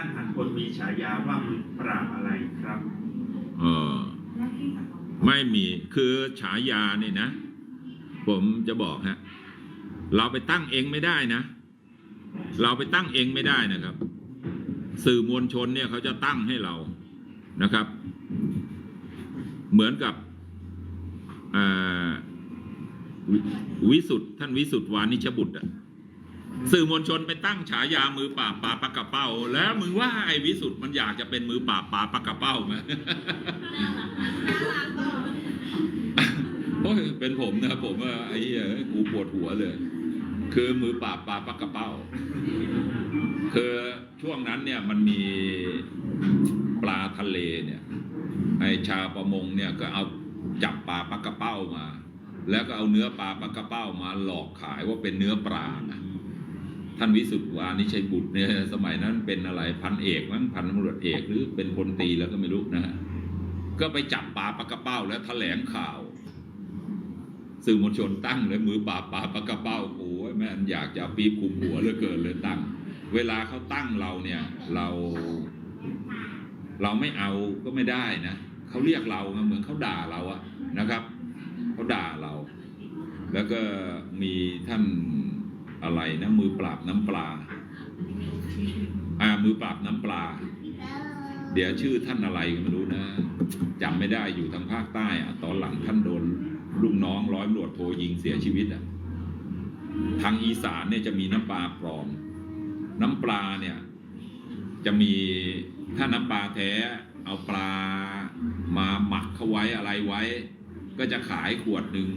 ท่านอันพลมีฉายาว่ามือปราบอะไรครับเออไม่มีคือฉายาเนี่ยนะ ผมจะบอกฮะเราไปตั้งเองไม่ได้นะ เราไปตั้งเองไม่ได้นะครับ สื่อมวลชนเนี่ยเขาจะตั้งให้เรานะครับ เหมือนกับวิวิสุทธ์ท่านวิสุทธ์วานิชบุตรอะ สื่อมวลชนไปตั้งฉายามือปราบปลาปากกระเป้า แล้วมึงว่าไอ้วิสุทธ์มันอยากจะเป็นมือปราบปลาปากกระเป้าไหมโอ้ยเป็นผมนะผมว่าไอ้เหี้ยกูปวดหัวเลย คือมือปราบปลาปักกระเป้า คือช่วงนั้นเนี่ยมันมีปลาทะเลเนี่ยไอชาวประมงเนี่ยก็เอาจับปลาปักกระเป้ามา แล้วก็เอาเนื้อปลาปักกระเป้ามาหลอกขายว่าเป็นเนื้อปลานะ ท่านวิสุทธิ์วานิชัยบุตรเนี่ยสมัยนั้นเป็นอะไรพันเอกมั้งพันตำรวจเอกหรือเป็นพลตีแล้วก็ไม่รู้นะฮะก็ไปจับปลาปักกระเป้าแล้วแถลงข่าว สื่อมวลชนตั้งเลยมือปราบปราปากระเป้าโอ้ยแม่อยากจะปีบคุมหัวเหลือเกินเลยตั้ง เวลาเขาตั้งเราเนี่ย เรา เราไม่เอาก็ไม่ได้นะเขาเรียกเราเหมือนเขาด่าเราอะนะครับเขาด่าเรา แล้วก็มีท่าน อะไรนะมือปราบน้ำปลา อ่ามือปราบน้ำปลา เดี๋ยวชื่อท่านอะไรก็ไม่รู้นะจำไม่ได้อยู่ทางภาคใต้อะตอนหลังท่านโดนลูกน้องร้อยตำรวจโทยิงเสียชีวิตอะทางอีสานเนี่ยจะมีน้ำปลาปลอม น้ำปลาเนี่ย จะมีถ้าน้ำปลาแท้ เอาปลามาหมักเข้าไว้อะไรไว้ ก็จะขายขวดหนึ่ง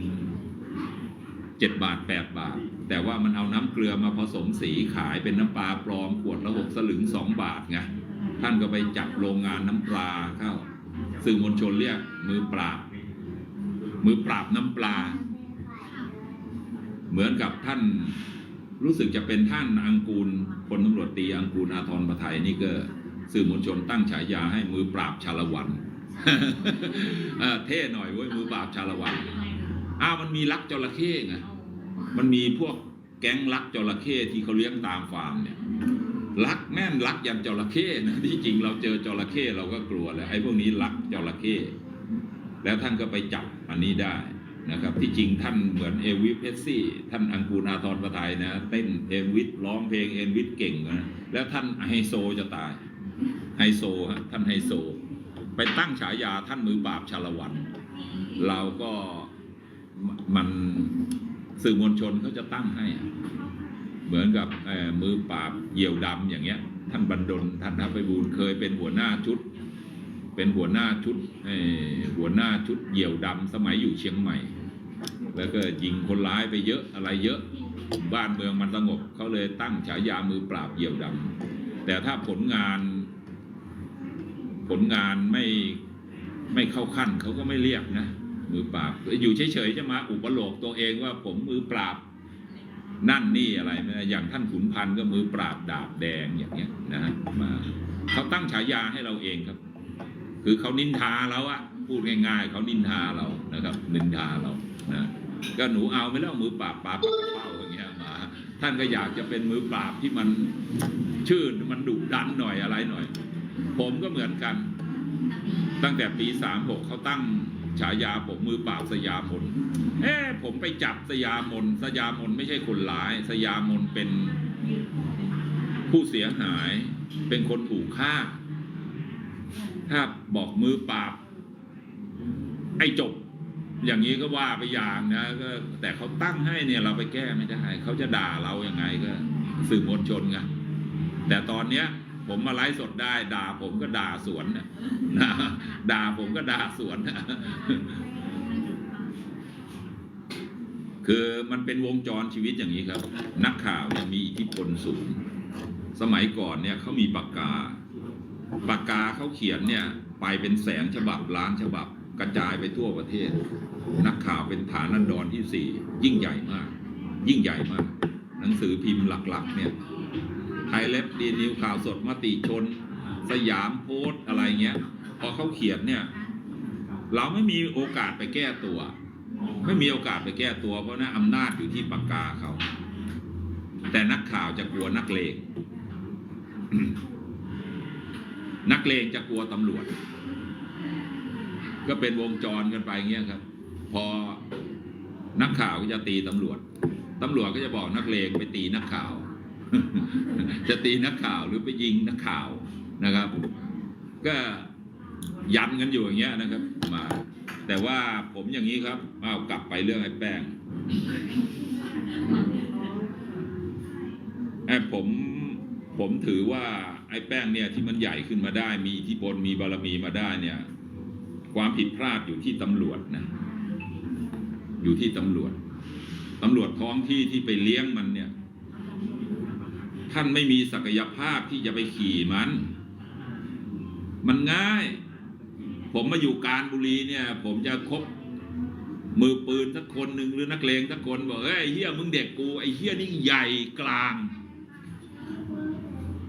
เจ็ดบาทแปดบาท แต่ว่ามันเอาน้ำเกลือมาผสมสีขายเป็นน้ำปลาปลอมขวดละหกสลึงสองบาทไงท่านก็ไปจับโรงงานน้ำปลาเข้าสื่อมวลชนเรียกมือปราบ มือปราบน้ำปลา เหมือนกับท่านรู้สึกจะเป็นท่านอังกูลพลตำรวจตีอังกูลอาทรประไทยนี่ก็สื่อมวลชนตั้งฉายาให้มือปราบชาละวันเท่หน่อยเว้ยมือปราบชาละวัน อ้าวมันมีลักจระเข้ไงมันมีพวกแก๊งลักจระเข้ที่เขาเลี้ยงตามฟาร์มเนี่ยลักแม่นลักยันจระเข้นะที่จริงเราเจอจระเข้เราก็กลัวแล้วไอ้พวกนี้ลักจระเข้แล้วท่านก็ไปจับอันนี้ได้นะครับ ที่จริงท่านเหมือนเอวิสเพสซี่ท่านอังกูลอาทรประทายนะเต้นเอวิสร้องเพลงเอวิสเก่งนะแล้วท่านไฮโซจะตายไฮโซฮะท่านไฮโซ ไปตั้งฉายาท่านมือปราบชาละวัน เราก็ มันสื่อมวลชนเขาจะตั้งให้ เหมือนกับมือปราบเหยี่ยวดำอย่างเงี้ย ท่านบรรดลท่านทัพไปบูลเคยเป็นหัวหน้าชุด เป็นหัวหน้าชุดหัวหน้าชุดเหยี่ยวดำสมัยอยู่เชียงใหม่ แล้วก็ยิงคนร้ายไปเยอะอะไรเยอะบ้านเมืองมันสงบเขาเลยตั้งฉายามือปราบเหยี่ยวดำแต่ถ้าผลงาน ผลงานไม่ไม่เข้าขั้นเขาก็ไม่เรียกนะ มือปราบ อยู่เฉยๆจะมาอุปโลกตัวเองว่าผมมือปราบ นั่นนี่อะไรนะอย่างท่านขุนพันธ์ก็มือปราบดาบแดงอย่างเงี้ยนะฮะมาเขาตั้งฉายาให้เราเองครับ คือเขานินทาเราอะพูดง่ายๆเขานินทาเรานะครับ นินทาเรานะก็หนูเอาไม่แล้วมือปราบปราบเป้าอย่างเงี้ยมา ท่านก็อยากจะเป็นมือปราบที่มันชื่นมันดุดันหน่อยอะไรหน่อย ผมก็เหมือนกัน ตั้งแต่ปีสามหกเขาตั้ง ฉายาผมมือปราบสยามนเอ๊ผมไปจับสยามนสยามนไม่ใช่คนร้าย สยามนเป็นผู้เสียหาย เป็นคนถูกฆ่า ถ้าบอกมือปราบ ไอ้จบ อย่างนี้ก็ว่าไปอย่างนะก็แต่เขาตั้งให้เนี่ยเราไปแก้ไม่ได้เขาจะด่าเราอยัางไงก็สื่อมวลชนไงแต่ตอนเนี้ย ผมมาไลฟ์สดได้ ด่าผมก็ด่าสวนนะด่าผมก็ด่าสวนนะคือมันเป็นวงจรชีวิตอย่างนี้ครับ นักข่าวเนี่ยมีอิทธิพลสูง สมัยก่อนเนี่ยเขามีปากกาปากกาเขาเขียนเนี่ย ไปเป็นแสนฉบับล้านฉบับ กระจายไปทั่วประเทศ นักข่าวเป็นฐานันดรที่สี่ยิ่งใหญ่มาก ยิ่งใหญ่มาก หนังสือพิมพ์หลักๆ เนี่ย ไทยเล็บดีนิวข่าวสดมติชน สยามโพสอะไรเงี้ย พอเขาเขียนเนี่ย เราไม่มีโอกาสไปแก้ตัว ไม่มีโอกาสไปแก้ตัว เพราะนะอำนาจอยู่ที่ปากกาเขา แต่นักข่าวจะกลัวนักเลงนักเลงจะกลัวตำรวจ ก็เป็นวงจรกันไปเงี้ยครับ พอนักข่าวก็จะตีตำรวจ ตำรวจก็จะบอกนักเลงไปตีนักข่าว จะตีนักข่าวหรือไปยิงนักข่าวนะครับ ก็ยันกันอยู่อย่างเงี้ยนะครับ มา แต่ว่าผมอย่างนี้ครับเอากลับไปเรื่องไอ้แป้งไอ้ผมผมถือว่าไอ้แป้งเนี่ยที่มันใหญ่ขึ้นมาได้ มีอิทธิพลมีบารมีมาได้เนี่ย ความผิดพลาดอยู่ที่ตำรวจนะ อยู่ที่ตำรวจตำรวจท้องที่ที่ไปเลี้ยงมันเนี่ย ท่านไม่มีศักยภาพที่จะไปขี่มัน มันง่าย ผมมาอยู่การบุรีเนี่ย ผมจะคบมือปืนสักคนหนึ่งหรือนักเลงสักคนบอกเอ้ยไอ้เฮียมึงเด็กกูไอ้เฮียนี่ใหญ่กลาง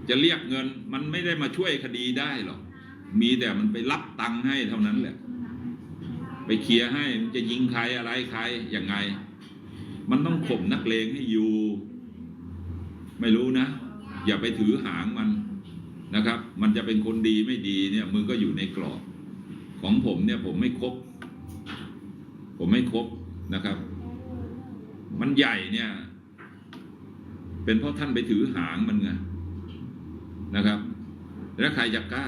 จะเรียกเงินมันไม่ได้มาช่วยคดีได้หรอกมีแต่มันไปรับตังค์ให้เท่านั้นแหละ ไปเคลียร์ให้มันจะยิงใครอะไรใครยังไง มันต้องข่มนักเลงให้อยู่ ไม่รู้นะ อย่าไปถือหางมันนะครับ มันจะเป็นคนดีไม่ดีเนี่ยมึงก็อยู่ในกรอบ ของผมเนี่ยผมไม่ครบ ผมไม่ครบนะครับ มันใหญ่เนี่ย เป็นเพราะท่านไปถือหางมันไงนะครับ แล้วใครจะกล้า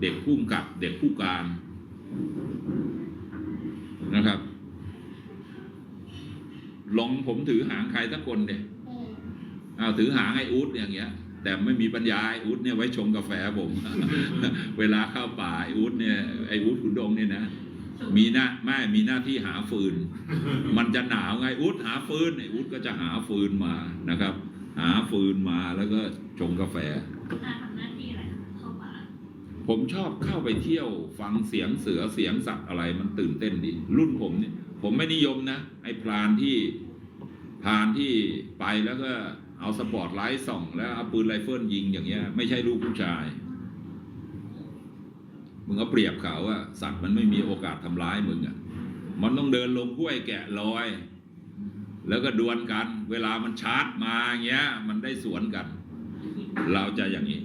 เด็กผู้กับ เด็กผู้การนะครับ ลองผมถือหางใครสักคนเด็ เอาถือหางไอ้อูดอย่างเงี้ย แต่ไม่มีปัญญาไอ้อูดเนี่ยไว้ชงกาแฟผม เวลาเข้าป่าไอ้อูดเนี่ยไอ้อูดขุนดงเนี่ยนะมีหน้าไม่มีหน้าที่หาฟืน มันจะหนาวไงอูดหาฟืนไอ้อูดก็จะหาฟืนมานะครับ หาฟืนมาแล้วก็ชงกาแฟอ่าทำหน้าที่อะไรคะเข้าป่าผมชอบเข้าไปเที่ยวฟังเสียงเสือเสียงสัตว์อะไรมันตื่นเต้นดี รุ่นผมเนี่ย ผมไม่นิยมนะ ไอ้พรานที่พรานที่ไปแล้วก็ เอาสปอร์ตไลท์ส่อง แล้วเอาปืนไรเฟิลยิงอย่างเงี้ย ไม่ใช่ลูกผู้ชาย มึงเอาเปรียบเขาอะสัตว์มันไม่มีโอกาสทำร้ายมึงอะมันต้องเดินลงห้วยแกะรอย แล้วก็ดวลกัน เวลามันชาร์จมาอย่างเงี้ย มันได้สวนกัน เราจะอย่างนี้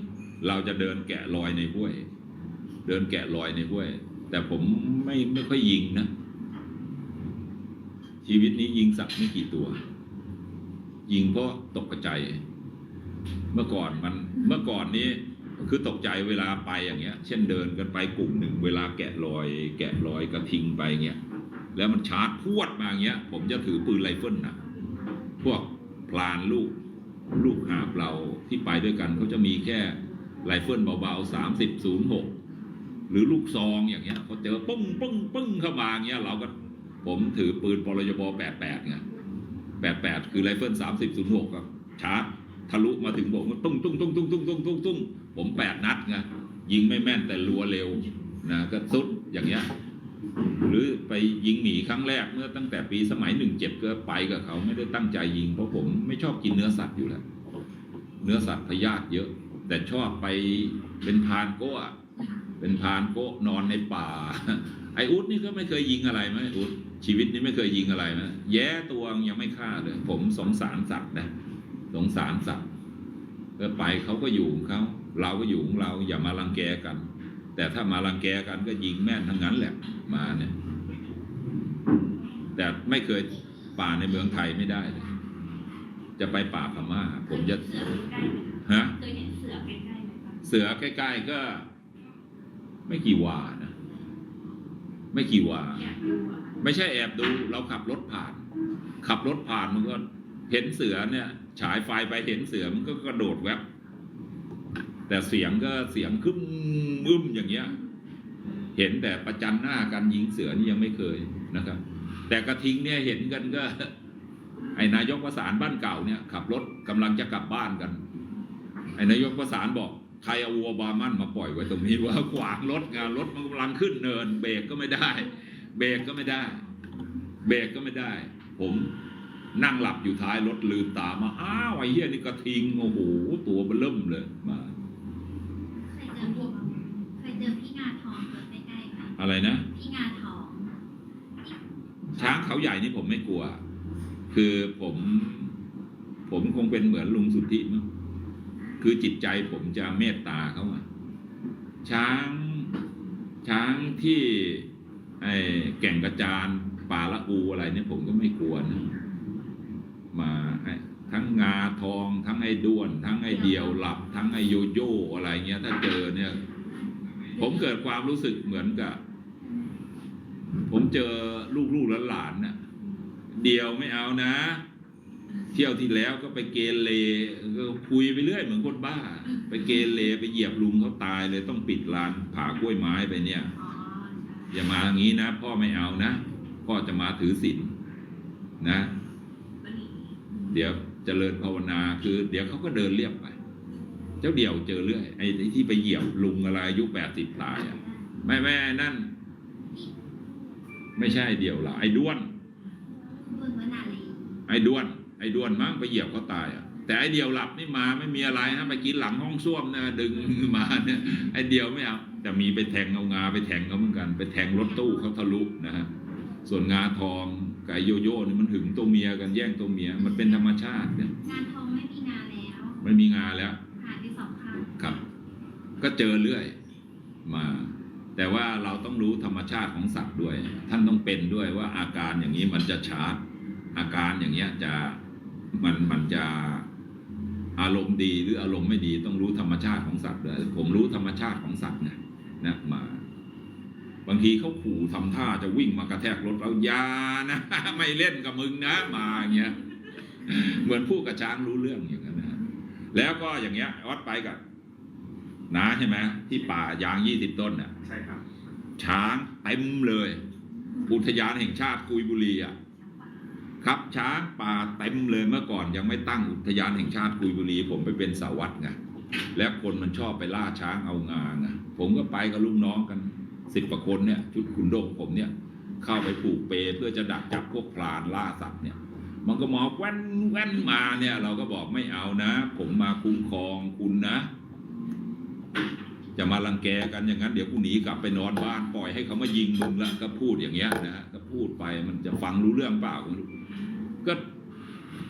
เราจะเดินแกะรอยในห้วย เดินแกะรอยในห้วย แต่ผมไม่ไม่ค่อยยิงนะชีวิตนี้ยิงสัตว์ไม่กี่ตัว ยิงเพราะตกใจ เมื่อก่อนมันเมื่อก่อนนี้คือตกใจเวลาไปอย่างเงี้ย เช่นเดินกันไปกลุ่มหนึ่งเวลาแกะรอย แกะรอยกระทิงไปเงี้ยแล้วมันชาร์จพวดมาอย่างเงี้ย ผมจะถือปืนไรเฟิลนะพวกพลานลูกลูกหาบเราที่ไปด้วยกันเขาจะมีแค่ไรเฟิลเบาๆสามสิบศูนย์หกหรือลูกซองอย่างเงี้ยพอเจอปึ้งปึ้งปึ้งเข้ามาอย่างเงี้ย เราก็ผมถือปืนปรยบแปดแปดไง แปดแปดคือไรเฟิลสามสิบศูนย์หกครับชาร์จทะลุมาถึงผมก็ตุ้งตุ้งตุ้งตุ้งตุ้งตุ้งตุ้งตุ้งผมแปดนัดไงยิงไม่แม่นแต่รัวเร็วนะก็สุดอย่างเงี้ยหรือไปยิงหมีครั้งแรกเมื่อตั้งแต่ปีสมัยหนึ่งเจ็ดก็ไปกับเขาไม่ได้ตั้งใจยิงเพราะผมไม่ชอบกินเนื้อสัตว์อยู่แล้ว เนื้อสัตว์พยาธิเยอะ แต่ชอบไปเป็นพานโก้เป็นพานโก้นอนในป่า ไออุดนี่ก็ไม่เคยยิงอะไรไหมอุด ชีวิตนี้ไม่เคยยิงอะไรไหมแย้ตัวยังไม่ฆ่าเลย ผมสงสารสัตว์นะ สงสารสัตว์ก็ไปเขาก็อยู่ของเขาเราก็อยู่ของเราอย่ามารังแกกัน แต่ถ้ามารังแกกันก็ยิงแม่นทั้งนั้นแหละมาเนี่ย แต่ไม่เคยป่าในเมืองไทยไม่ได้เลยจะไปป่าพม่า ผมจะฮะเคยเห็นเสือใกล้ๆไหมคะเสือใกล้ๆก็ ไม่กี่วานะ ไม่กี่วาอยากดูอะ ไม่ใช่แอบดูเราขับรถผ่าน ขับรถผ่านมันก็เห็นเสือเนี่ย ฉายไฟไปเห็นเสือมันก็กระโดดแวบแต่เสียงก็เสียงคึ้มบึ้มอย่างเงี้ย เห็นแต่ประจันหน้ากันยิงเสือนี่ยังไม่เคยนะครับ แต่กระทิงเนี่ยเห็นกันก็ ไอ้นายกประสานบ้านเก่าเนี่ย ขับรถกำลังจะกลับบ้านกัน ไอ้นายกประสานบอกใครเอาวัวบามันมาปล่อยไว้ตรงนี้ว่าขวางรถงานรถมันกำลังขึ้นเนินเบรกก็ไม่ได้ เบรกก็ไม่ได้ เบรกก็ไม่ได้ ผมนั่งหลับอยู่ท้ายรถลืมตามาอ้าวไอ้เหี้ยนี่กระทิงโอ้โหตัวเบล่มเลยมาเคยเจอพวกเคยเจอพี่งาทองตัวใกล้ๆไหมอะไรนะพี่งาทองช้างเขาใหญ่นี่ผมไม่กลัว คือผม ผมคงเป็นเหมือนลุงสุทธิมั้งคือจิตใจผมจะเมตตาเขาอะช้างช้างที่ ไอ้แก่งกระจานป่าละอูอะไรเนี่ยผมก็ไม่กลัวนะมาไอ้ทั้งงาทอง ทั้งไอ้ด้วน ทั้งไอ้เดียวหลับ ทั้งไอ้โยโย่อะไรเงี้ย ถ้าเจอเนี่ย ผมเกิดความรู้สึกเหมือนกับ ผมเจอลูกๆหลานๆน่ะเดียวไม่เอานะ เที่ยวที่แล้วก็ไปเกเรก็คุยไปเรื่อยเหมือนคนบ้า ไปเกเรไปเหยียบลุงเขาตายเลยต้องปิดร้านผ่ากล้วยไม้ไปเนี่ย อ๋ออย่ามาอย่างนี้นะ พ่อไม่เอานะ พ่อจะมาถือศีลนะ เดี๋ยวเจริญภาวนาคือ เดี๋ยวเขาก็เดินเรียบไป เจ้าเดี่ยวเจอเรื่อยไอ้ที่ไปเหยียบลุงอะไรอายุแปดสิบตายอะแม่แม่นั่น ไม่ใช่เดี่ยวละไอ้ด้วนเมืองวนาลีไอ้ด้วน ไอ้ด้วนมั้งไปเหยียบเขาตายอะแต่ไอ้เดียวหลับนี่มาไม่มีอะไรฮะไปกินหลังห้องส้วมนะดึงมาเนี่ยไอ้เดียวไม่เอา แต่มีไปแทงเอางาไปแทงเขาเหมือนกัน ไปแทงรถตู้เขาทะลุนะฮะส่วนงาทองกับไอ้โยโย่นี่มันหึงตัวเมียกันแย่งตัวเมียมันเป็นธรรมชาติเนี่ยงานทองไม่มีงานแล้วไม่มีงาแล้วหายไปสองครั้งครับ ก็เจอเรื่อยมา แต่ว่าเราต้องรู้ธรรมชาติของสัตว์ด้วย ท่านต้องเป็นด้วยว่าอาการอย่างนี้มันจะชาร์จอาการอย่างเงี้ยจะมันมันจะอารมณ์ดีหรืออารมณ์ไม่ดีต้องรู้ธรรมชาติของสัตว์ด้วยผมรู้ธรรมชาติของสัตว์ไง นะมา บางทีเขาขู่ทำท่าจะวิ่งมากระแทกรถเราอยานะ ไม่เล่นกับมึงนะมาอย่างเงี้ยเหมือนพูดกับช้างรู้เรื่องอย่างนั้นนะแล้วก็อย่างเงี้ยวัดไปกับนาใช่ไหมที่ป่ายางยี่สิบต้นน่ะใช่ครับ ช้างเต็มเลย อุทยานแห่งชาติกุยบุรีอะครับช้างป่าเต็มเลยเมื่อก่อนยังไม่ตั้งอุทยานแห่งชาติกุยบุรีผมไปเป็นสาวัตรไง แล้วคนมันชอบไปล่าช้างเอางาไงผมก็ไปกับลูกน้องกันสิบกว่าคนเนี่ยชุดขุนโดงผมเนี่ย เข้าไปปลูกเปเพื่อจะดักจับพวกพลานล่าสัตว์เนี่ย มันก็มองแว่นแว่นมาเนี่ย เราก็บอกไม่เอานะ ผมมาคุ้มครองคุณนะ จะมารังแกกันอย่างนั้น เดี๋ยวกูหนีกลับไปนอนบ้านปล่อยให้เขามายิงมึงแล้วก็พูดอย่างเงี้ยนะฮะก็พูดไปมันจะฟังรู้เรื่องเปล่าก็ไม่รู้ก็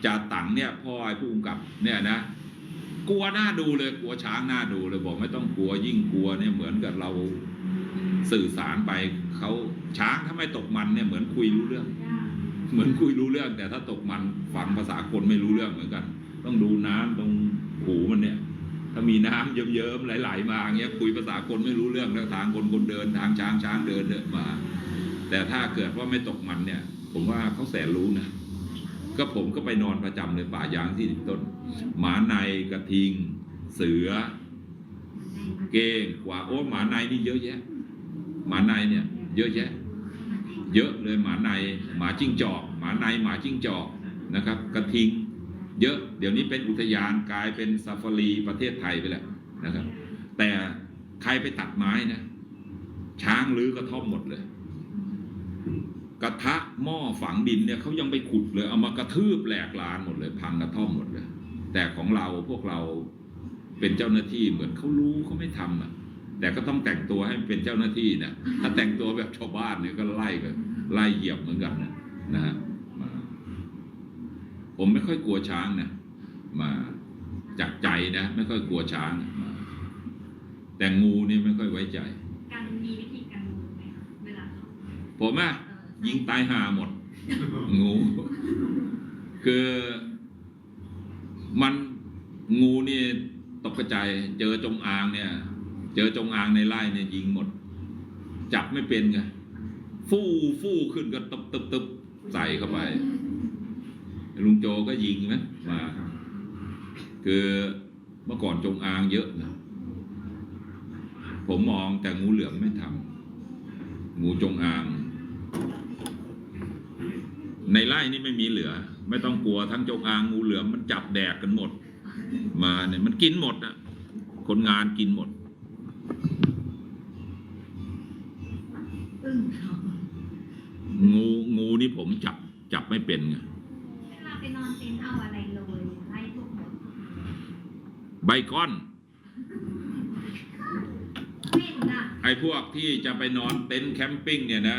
จ่าตังเนี่ยพ่อไอ้ผู้กำกับเนี่ยนะ กลัวหน้าดูเลยกลัวช้างหน้าดูเลยบอกไม่ต้องกลัวยิ่งกลัวเนี่ยเหมือนกับเราสื่อสารไปเขาช้างถ้าไม่ตกมันเนี่ยเหมือนคุยรู้เรื่อง เหมือนคุยรู้เรื่อง แต่ถ้าตกมันฟังภาษาคนไม่รู้เรื่องเหมือนกัน ต้องดูน้ำตรงหูมันเนี่ย ถ้ามีน้ำเยิ้มๆไหลๆมาอย่างเงี้ยคุยภาษาคนไม่รู้เรื่องแล้วทางคนคนเดินทางช้างช้างเดินเดินมา แต่ถ้าเกิดว่าไม่ตกมันเนี่ย ผมว่าเขาแสนรู้นะ ก็ผมก็ไปนอนประจำเลยป่ายางที่ต้น หมาในกระทิง เสือ เก้งกว่าโอ้หมาในนี่เยอะแยะ หมาในเนี่ย เยอะแยะ เยอะเลยหมาในหมาจิ้งจอก หมาในหมาจิ้งจอกนะครับ กระทิง เยอะเดี๋ยวนี้เป็นอุทยานกลายเป็นซาฟารีประเทศไทยไปแล้วนะครับ แต่ใครไปตัดไม้นะช้างรื้อกระท่อมหมดเลย กระทะหม้อฝังดินเนี่ยเขายังไปขุดเลย เอามากระทืบแหลกลานหมดเลยพังกระท่อมหมดเลย แต่ของเราพวกเราเป็นเจ้าหน้าที่เหมือนเขารู้เขาไม่ทำอะ แต่ก็ต้องแต่งตัวให้เป็นเจ้าหน้าที่นะถ้าแต่งตัวแบบชาวบ้านเนี่ยก็ไล่กันไล่เหยียบเหมือนกันนะนะฮะมาผมไม่ค่อยกลัวช้างนะมาจากใจนะไม่ค่อยกลัวช้างมาแต่งูนี่ไม่ค่อยไว้ใจ การมีวิธีการงูไหมคะเวลาเขาผมอะเออ ยิงตายหาหมด งูคือมันงูนี่ตกกระจายเจอจงอางเนี่ย เจอจงอางในไร่เนี่ยยิงหมด จับไม่เป็นไงฟู่ฟู่ขึ้นก็ตึบตึบตึบใส่เข้าไป ลุงโจก็ยิงนะมาคือเมื่อก่อนจงอางเยอะนะผมมองแต่งูเหลือมไม่ทำงูจงอาง ในไร่นี่ไม่มีเหลือ ไม่ต้องกลัวทั้งจงอางงูเหลือมมันจับแดกกันหมด มาเนี่ยมันกินหมดอะคนงานกินหมดอึ้งเขางูงูนี่ผมจับจับไม่เป็นไงเวลาไปนอนเต็นท์เอาอะไรโรยไล่พวกหมดใบก้อนเป็นอะไอ้พวกที่จะไปนอนเต็นท์แคมปิ้งเนี่ยนะ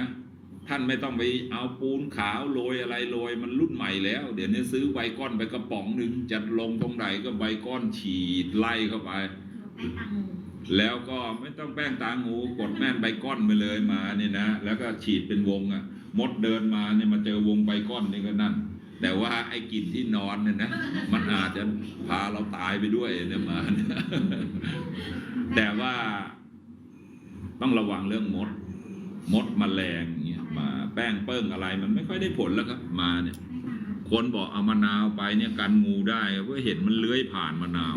ท่านไม่ต้องไปเอาปูนขาวโรยอะไรโรยมันรุ่นใหม่แล้ว เดี๋ยวนี้ซื้อใบก้อนไปกระป๋องหนึ่งจะลงตรงไหนก็ใบก้อนฉีดไล่เข้าไป แล้วก็ไม่ต้องแป้งตางูกดแม่นใบก้อนไปเลยมาเนี่ยนะ แล้วก็ฉีดเป็นวงอะ่ะ มดเดินมาเนี่ยมาเจอวงใบก้อนนี่ก็นั่น แต่ว่าไอ้กลิ่นที่นอนเนี่ยนะ มันอาจจะพาเราตายไปด้วยเนี่ยมา แต่ว่าต้องระวังเรื่องมด มดมแมลง มาแป้งเปิ้งอะไร มันไม่ค่อยได้ผลแล้วครับมาเนี่ย คนบอกเอามะนาวไปเนี่ยกันงูได้เพราะเห็นมันเลื้อยผ่านมะนาว